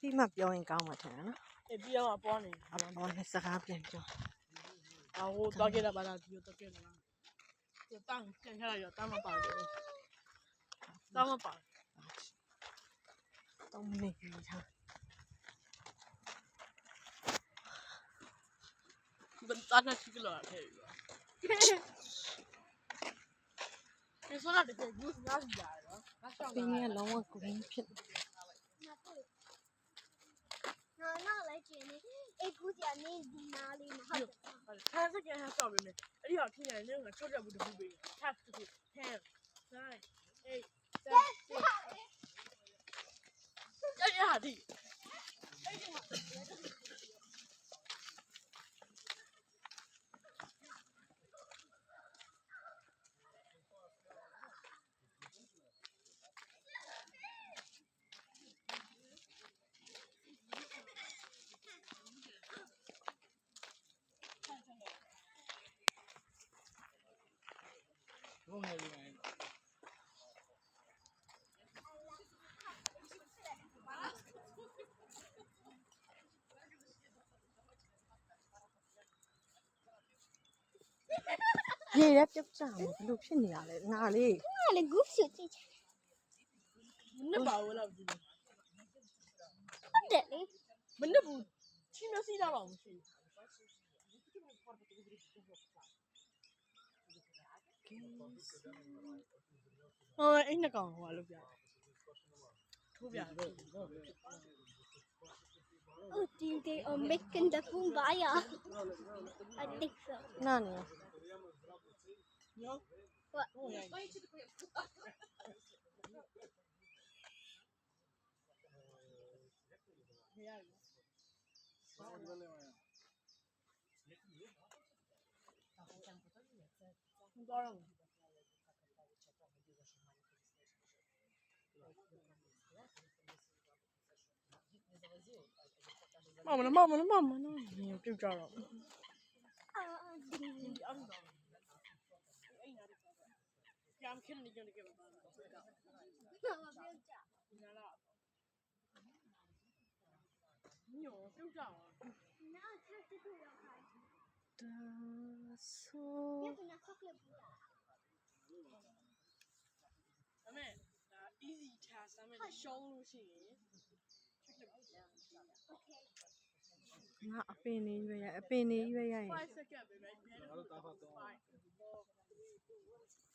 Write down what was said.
ပြီးမှပြောရင်ကောင်းမှာထင်တယ်နော်အေးပြီးတော့အပေါ်နေအပေါ်နဲ့စကားပြန်ပြောအဟိုတော့ခဲ့တာပါလားဒီတော့ခဲ့တာလားဒီတန်းပြန်ချလိုက်တော့တန်းမပါဘူးတန်းမပါ3မိနစ်ပြီးထားဘယ်သားနဲ့ချိကလာထဲပြီဒီဆိုတော့တကယ် goose ငါးစီရတယ်နော်ငါရှောင်းပင်းကလုံးဝ green ဖြစ်တယ် နော်နောက်လိုက်ကျင် နေအေးကူကြနေဒီနာလေးမဟုတ်ဘူးဆန်းစကန်ဟဆောက်ပြီမယ်အဲ့ဒီတော့ခင်ရတယ်ငါချော့ချက်ဘူးတခုပေး tap တခု10 9 8 7 6အဲ့ဒီဟာဒီရေရက် ပြုတ်ကြမှာဘယ်လိုဖြစ်နေရလဲငါလေးဟာလေကူးစုကြည့်ချင်မနစ်ပါဘူးလားဒီဟုတ်တယ် လေမနစ်ဘူးချင်းမစီးတော့မရှိဟောအဲ့နှစ်ကောင်ဟိုကလုပ်ပြထိုးပြ Oh, think they are making the kumbaya. I think so. နာနေနော် What? ဟိုရိုင်းမရ ဘူးတော့တော့မမမမမမနော်ပြုတ်ကြတော့ Ah, ding. ကြမ်းခင်းနေကြတယ်ကဘာလဲ Mama, build up. နာလာညောပြုတ်ကြအောင် Now it's time to do your part. ဒါဆို You can have chocolate bar. ဒါမဲ့ဒါ easy task ဒါမဲ့ရှုံးလို့ရှိရင် Okay. ငါအပင်လေးရွေးရအပင်လေးရွေးရရင် 5 second ပဲပဲဘယ်လို5 4